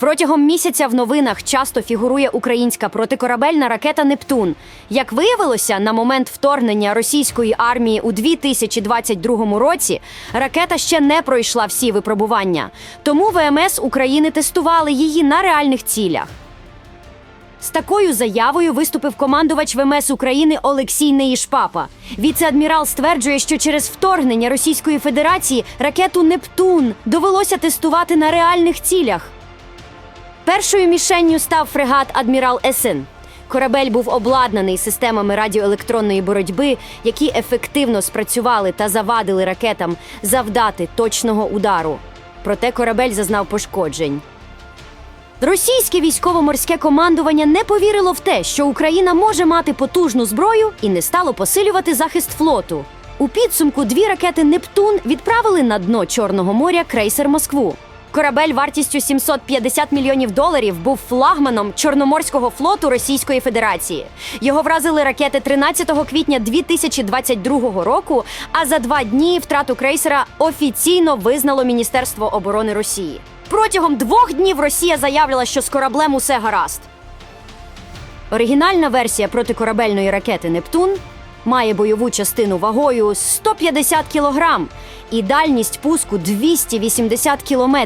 Протягом місяця в новинах часто фігурує українська протикорабельна ракета Нептун. Як виявилося, на момент вторгнення російської армії у 2022 році ракета ще не пройшла всі випробування. Тому ВМС України тестували її на реальних цілях. З такою заявою виступив командувач ВМС України Олексій Неїшпапа. Віце-адмірал стверджує, що через вторгнення Російської Федерації ракету Нептун довелося тестувати на реальних цілях. Першою мішенню став фрегат Адмірал Есен. Корабель був обладнаний системами радіоелектронної боротьби, які ефективно спрацювали та завадили ракетам завдати точного удару. Проте корабель зазнав пошкоджень. Російське військово-морське командування не повірило в те, що Україна може мати потужну зброю і не стало посилювати захист флоту. У підсумку дві ракети Нептун відправили на дно Чорного моря крейсер Москву. Корабель вартістю 750 мільйонів доларів був флагманом Чорноморського флоту Російської Федерації. Його вразили ракети 13 квітня 2022 року. А за два дні втрату крейсера офіційно визнало Міністерство оборони Росії. Протягом двох днів Росія заявляла, що з кораблем усе гаразд. Оригінальна версія протикорабельної ракети Нептун має бойову частину вагою 150 кг і дальність пуску 280 км.